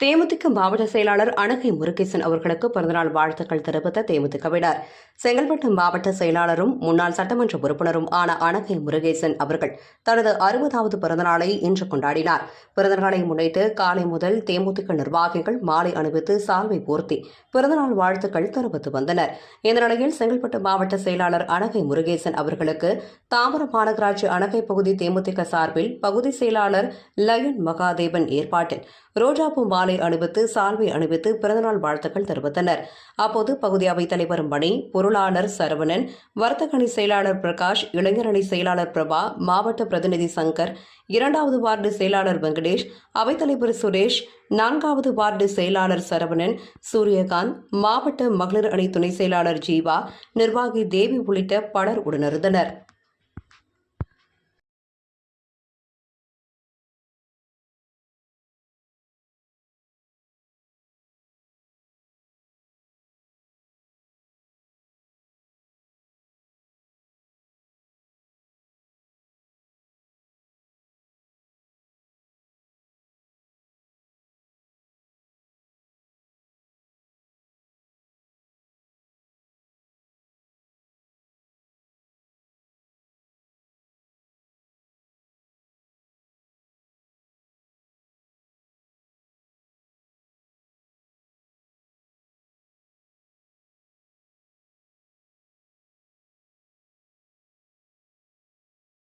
தேமுதிக மாவட்ட செயலாளர் அணகை முருகேசன் அவர்களுக்கு பிறந்தநாள் வாழ்த்துக்கள் தெரிவித்த தேமுதிகவினர். செங்கல்பட்டு மாவட்ட செயலாளரும் முன்னாள் சட்டமன்ற உறுப்பினரும் ஆன அனகை முருகேசன் அவர்கள் தனது அறுபதாவது பிறந்தநாளை இன்று கொண்டாடினார். பிறந்தநாளை முன்னிட்டு காலை முதல் தேமுதிக நிர்வாகிகள் மாலை அணிவித்து சால்வை போர்த்தி பிறந்தநாள் வாழ்த்துக்கள் தெரிவித்து வந்தனர். இந்த நிலையில் செங்கல்பட்டு மாவட்ட செயலாளர் அனகை முருகேசன் அவர்களுக்கு தாம்பரம் மாநகராட்சி அனகை பகுதி தேமுதிக சார்பில் பகுதி செயலாளர் லயன் மகாதேவன் ஏற்பாட்டில் ரோஜாப்பூ மாலை அணிவித்து சால்வை அணிவித்து பிறந்தநாள் வாழ்த்துக்கள் தெரிவித்தனர். அப்போது பகுதி அவைத் தலைவர் மணி பொருளாளர் சரவணன் வர்த்தகணி செயலாளர் பிரகாஷ் இளைஞரணி செயலாளர் பிரபா மாவட்ட பிரதிநிதி சங்கர் இரண்டாவது வார்டு செயலாளர் வெங்கடேஷ் அவைத்தலைவர் சுரேஷ் நான்காவது வார்டு செயலாளர் சரவணன் சூரியகாந்த் மாவட்ட மகளிர் அணி துணை செயலாளர் ஜீவா நிர்வாகி தேவி உள்ளிட்ட பலர் உடனிருந்தனர்.